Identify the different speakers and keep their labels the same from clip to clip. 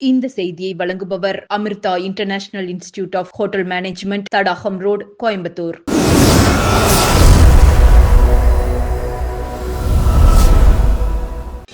Speaker 1: இந்த செய்தியை வழங்குபவர் Amrita international institute of hotel management Thadagam road Coimbatore.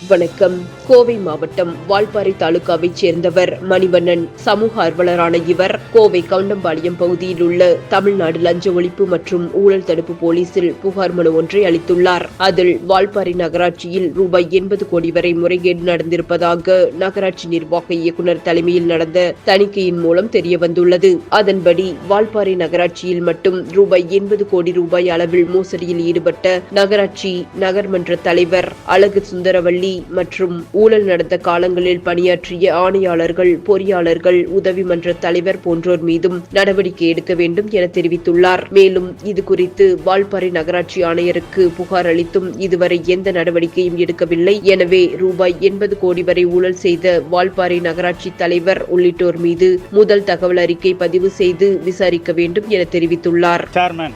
Speaker 2: வணக்கம். கோவை மாவட்டம் வால்பாறை தாலுகாவைச் சேர்ந்தவர் மணிவண்ணன். சமூக ஆர்வலரான இவர் கோவை கவுண்டம்பாளையம் பகுதியில் உள்ள தமிழ்நாடு லஞ்ச ஒழிப்பு மற்றும் ஊழல் தடுப்பு போலீசில் புகார் மனு ஒன்றை அளித்துள்ளார். அதில் வால்பாறை நகராட்சியில் ரூபாய் எண்பது கோடி வரை முறைகேடு நடந்திருப்பதாக நகராட்சி நிர்வாக இயக்குநர் தலைமையில் நடந்த தணிக்கையின் மூலம் தெரியவந்துள்ளது. அதன்படி வால்பாறை நகராட்சியில் மட்டும் ரூபாய் எண்பது கோடி ரூபாய் அளவில் மோசடியில் ஈடுபட்ட நகராட்சி நகர்மன்ற தலைவர் அழகு சுந்தரவள்ளி மற்றும் ஊழல் நடந்த காலங்களில் பணியாற்றிய ஆணையாளர்கள் பொறியாளர்கள் உதவி மன்ற தலைவர் போன்றோர் மீதும் நடவடிக்கை எடுக்க வேண்டும் என தெரிவித்துள்ளார். மேலும் இது குறித்து வால்பாறை நகராட்சி ஆணையருக்கு புகார் அளித்தும் இதுவரை எந்த நடவடிக்கையும் எடுக்கவில்லை. எனவே ரூபாய் எண்பது கோடி வரை ஊழல் செய்த வால்பாறை நகராட்சி தலைவர் உள்ளிட்டோர் மீது முதல் தகவல் அறிக்கை பதிவு செய்து விசாரிக்க வேண்டும் என தெரிவித்துள்ளார்.
Speaker 3: சேர்மன்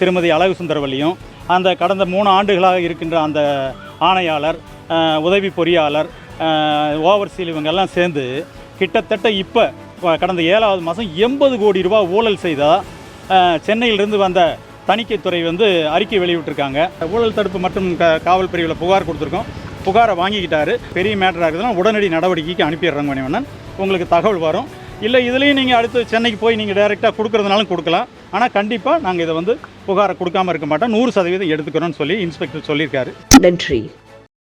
Speaker 3: திருமதி அழகு சுந்தரவல்லியும் அந்த கடந்த மூணு ஆண்டுகளாக இருக்கின்ற அந்த ஆணையாளர் உதவி பொறியாளர் ஓவர்சீல் இவங்கெல்லாம் சேர்ந்து கிட்டத்தட்ட இப்போ கடந்த ஏழாவது மாதம் எண்பது கோடி ரூபாய் ஊழல் செய்தால் சென்னையிலிருந்து வந்த தணிக்கைத்துறை வந்து அறிக்கை வெளியிட்டிருக்காங்க. ஊழல் தடுப்பு மற்றும் க காவல் பிரிவில் புகார் கொடுத்துருக்கோம். புகாரை வாங்கிக்கிட்டாரு. பெரிய மேட்டராக இருக்குதுன்னா உடனடி நடவடிக்கைக்கு அனுப்பிடுறாங்க மணிவண்ணன். உங்களுக்கு தகவல் வரும். இல்லை இதுலேயும் நீங்கள் அடுத்து சென்னைக்கு போய் நீங்கள் டைரெக்டாக கொடுக்குறதுனாலும் கொடுக்கலாம். ஆனால் கண்டிப்பாக நாங்கள் இதை வந்து புகாரை கொடுக்காம இருக்க மாட்டோம். நூறு சதவீதம் எடுத்துக்கிறோன்னு சொல்லி இன்ஸ்பெக்டர் சொல்லியிருக்காரு.
Speaker 2: நன்றி.